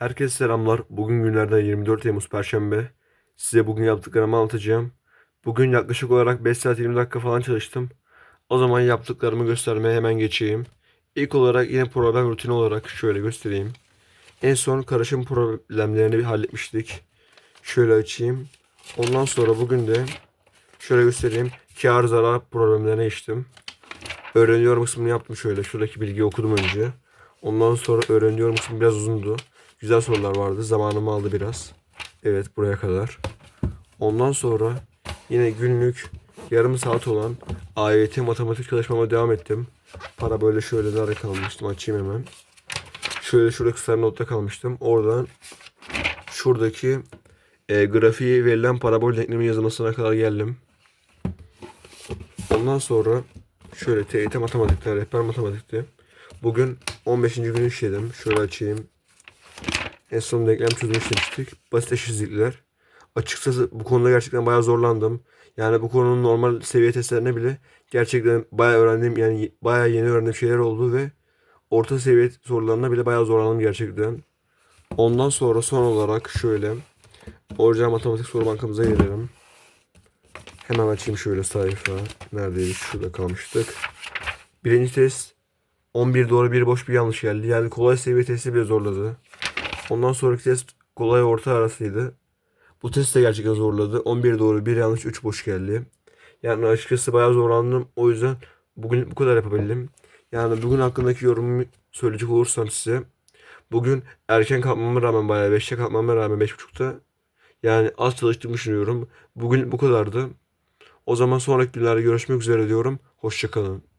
Herkese selamlar. Bugün günlerden 24 Temmuz Perşembe. Size bugün yaptıklarımı anlatacağım. Bugün yaklaşık olarak 5 saat 20 dakika falan çalıştım. O zaman yaptıklarımı göstermeye hemen geçeyim. İlk olarak yine problem rutini olarak şöyle göstereyim. En son karışım problemlerini bir halletmiştik. Şöyle açayım. Ondan sonra bugün de şöyle göstereyim. Kar zarar problemlerine geçtim. Öğreniyorum kısmını yaptım şöyle. Şuradaki bilgiyi okudum önce. Ondan sonra öğreniyorum kısmı biraz uzundu. Güzel sorular vardı. Zamanımı aldı biraz. Evet buraya kadar. Ondan sonra yine günlük yarım saat olan AYT matematik çalışmama devam ettim. Para böyle şöyle nerede kalmıştım açayım hemen. Şöyle şurada kısa notta kalmıştım. Oradan şuradaki e, grafiği verilen parabol denklemin yazılmasına kadar geldim. Ondan sonra şöyle TYT matematikte, rehber matematikte. Bugün 15. günü işledim. Şöyle açayım. En son denklem çözümü işlemiştik. Basit eşitsizlikler. Açıkçası bu konuda gerçekten bayağı zorlandım. Yani bu konunun normal seviye testlerine bile gerçekten bayağı öğrendiğim yani bayağı yeni öğrendiğim şeyler oldu ve orta seviye sorularına bile bayağı zorlandım gerçekten. Ondan sonra son olarak şöyle orijinal matematik soru bankamıza gelelim. Hemen açayım şöyle sayfa. Neredeydik? Şurada kalmıştık. Birinci test 11 doğru bir boş bir yanlış geldi. Yani kolay seviye testi bile zorladı. Ondan sonraki test kolay orta arasıydı. Bu test de gerçekten zorladı. 11 doğru bir yanlış 3 boş geldi. Yani açıkçası bayağı zorlandım. O yüzden bugün bu kadar yapabildim. Yani bugün hakkındaki yorumumu söyleyecek olursam size. Bugün erken kalkmama rağmen bayağı 5'te kalkmama rağmen 5.30'da yani az çalıştığımı düşünüyorum. Bugün bu kadardı. O zaman sonraki günlerde görüşmek üzere diyorum. Hoşçakalın.